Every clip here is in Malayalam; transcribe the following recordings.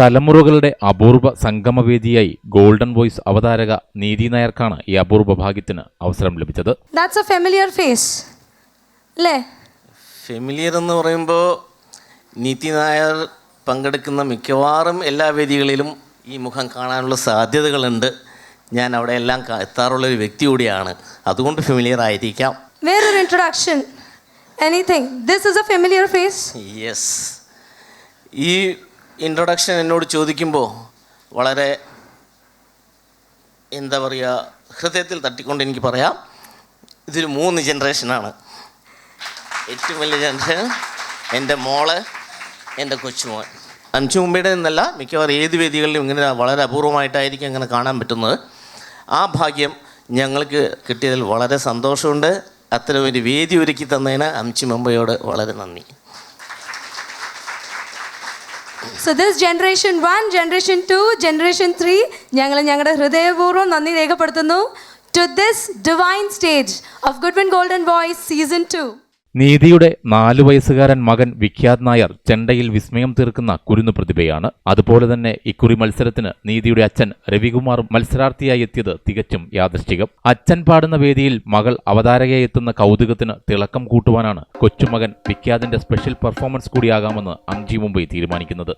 തലമുറകളുടെ അപൂർവ സംഗമവേദിയായി ഗോൾഡൻ വോയിസ് അവതാരക നീതി നായർക്കാണ് ഈ അപൂർവ ഭാഗ്യത്തിന് അവസരം ലഭിച്ചത്. ദാറ്റ്സ് എ ഫെമിലിയർ ഫേസ് അല്ലേ? ഫെമിലിയർ എന്ന് പറയുമ്പോൾ നീതി നായർ പങ്കെടുക്കുന്ന മിക്കവാറും എല്ലാ വേദികളിലും ഈ മുഖം കാണാനുള്ള സാധ്യതകളുണ്ട്. ഞാൻ അവിടെ എല്ലാം എത്താറുള്ള ഒരു വ്യക്തി കൂടിയാണ്. അതുകൊണ്ട് ഫെമിലിയർ ആയിരിക്കാം. വേറൊരു introduction anything this is a familiar face yes ഈ ഇൻട്രൊഡക്ഷൻ എന്നോട് ചോദിക്കുമ്പോൾ വളരെ എന്താ പറയുക ഹൃദയത്തിൽ തട്ടിക്കൊണ്ട് എനിക്ക് പറയാം. ഇതൊരു മൂന്ന് ജനറേഷനാണ് ഏറ്റവും വലിയ ജനറേഷൻ എന്റെ മോൾ എന്റെ കൊച്ചുമോൻ. അഞ്ചു മുമ്പേടെ നിന്നല്ല മിക്കവാറും ഏത് വേദികളിലും ഇങ്ങനെ വളരെ അപൂർവമായിട്ടായിരിക്കും അങ്ങനെ കാണാൻ പറ്റുന്നത്. ആ ഭാഗ്യം ഞങ്ങൾക്ക് കിട്ടിയതിൽ വളരെ സന്തോഷമുണ്ട്. അത്തരം ഒരു വേദി ഒരുക്കി തന്നതിന് അഞ്ചു മുമ്പയോട് വളരെ നന്ദി. So this generation one generation two generation three ഞങ്ങൾ ഞങ്ങളുടെ ഹൃദയപൂർവം നന്ദി രേഖപ്പെടുത്തുന്നു. To this divine stage of Goodwin golden voice season two നീതിയുടെ നാലു വയസ്സുകാരൻ മകൻ വിഖ്യാത് നായർ ചെണ്ടയിൽ വിസ്മയം തീർക്കുന്ന കുരുന്നു പ്രതിഭയാണ്. അതുപോലെ തന്നെ ഇക്കുറി മത്സരത്തിന് നീതിയുടെ അച്ഛൻ രവികുമാർ മത്സരാർത്ഥിയായി എത്തിയത് തികച്ചും യാദൃശ്ചികം. അച്ഛൻ പാടുന്ന വേദിയിൽ മകൾ അവതാരകയായി എത്തുന്ന കൗതുകത്തിന് തിളക്കം കൂട്ടുവാനാണ് കൊച്ചുമകൻ വിഖ്യാതിന്റെ സ്പെഷ്യൽ പെർഫോമൻസ് കൂടിയാകാമെന്ന് അംജി മുംബൈ തീരുമാനിക്കുന്നത്.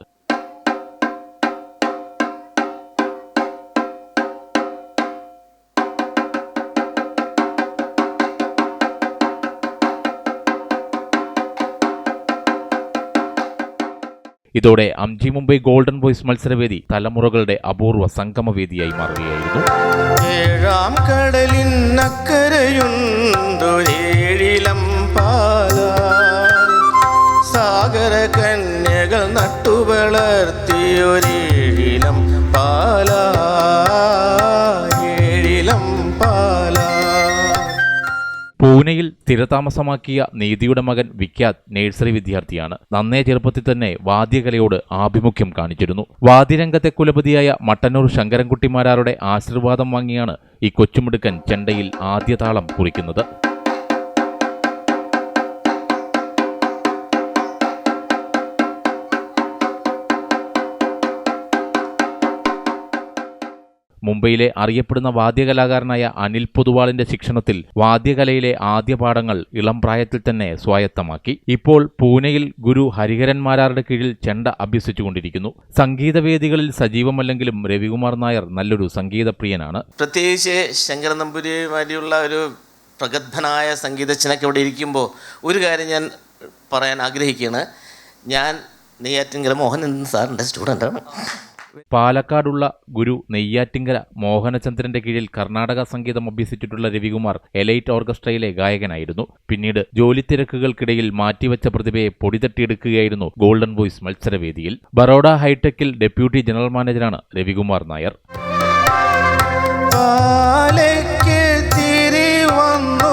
ഇതോടെ അംജി മുംബൈ ഗോൾഡൻ ബോയ്സ് മത്സരവേദി തലമുറകളുടെ അപൂർവ സംഗമവേദിയായി മാറുകയായിരുന്നു. ഏഴാം കടലിൻ അക്കരയുണ്ടൊരേഴിലം പാല സാഗര കന്യകൾ നട്ടുവളർത്തിയൊരേഴിലം പൂനെയിൽ സ്ഥിരതാമസമാക്കിയ നീതിയുടെ മകൻ വിഖ്യാത് നഴ്സറി വിദ്യാർത്ഥിയാണ്. നന്നേ ചെറുപ്പത്തിൽ തന്നെ വാദ്യകലയോട് ആഭിമുഖ്യം കാണിച്ചിരുന്നു. വാദ്യരംഗത്തെ കുലപതിയായ മട്ടന്നൂർ ശങ്കരൻകുട്ടിമാരാരുടെ ആശീർവാദം വാങ്ങിയാണ് ഈ കൊച്ചുമിടുക്കൻ ചെണ്ടയിൽ ആദ്യ താളം കുറിക്കുന്നത്. മുംബൈയിലെ അറിയപ്പെടുന്ന വാദ്യകലാകാരനായ അനിൽ പൊതുവാളിന്റെ ശിക്ഷണത്തിൽ വാദ്യകലയിലെ ആദ്യ പാഠങ്ങൾ ഇളം പ്രായത്തിൽ തന്നെ സ്വായത്തമാക്കി. ഇപ്പോൾ പൂനെയിൽ ഗുരു ഹരിഹരൻ മാരാരുടെ കീഴിൽ ചെണ്ട അഭ്യസിച്ചുകൊണ്ടിരിക്കുന്നു. സംഗീതവേദികളിൽ സജീവമല്ലെങ്കിലും രവികുമാർ നായർ നല്ലൊരു സംഗീതപ്രിയനാണ്. പ്രത്യേകിച്ച് ശങ്കരൻ നമ്പൂരിമാരിയുള്ള ഒരു പ്രഗത്ഭനായ സംഗീതജ്ഞനൊക്കെ ഇവിടെ ഇരിക്കുമ്പോൾ ഒരു കാര്യം ഞാൻ പറയാൻ ആഗ്രഹിക്കുകയാണ്. ഞാൻ നെയ്യാറ്റിൻകര മോഹൻ എന്ന സാറിന്റെ സ്റ്റുഡന്റാണ് പാലക്കാടുള്ള ഗുരു നെയ്യാറ്റിങ്കര മോഹനചന്ദ്രന്റെ കീഴിൽ കർണാടക സംഗീതം അഭ്യസിച്ചിട്ടുള്ള രവികുമാർ എലൈറ്റ് ഓർക്കസ്ട്രയിലെ ഗായകനായിരുന്നു. പിന്നീട് ജോലിത്തിരക്കുകൾക്കിടയിൽ മാറ്റിവെച്ച പ്രതിഭയെ പൊടിതട്ടിയെടുക്കുകയായിരുന്നു ഗോൾഡൻ വോയിസ് മത്സരവേദിയിൽ. ബറോഡ ഹൈടെക്കിൽ ഡെപ്യൂട്ടി ജനറൽ മാനേജറാണ് രവികുമാർ നായർ. തിരി വന്നു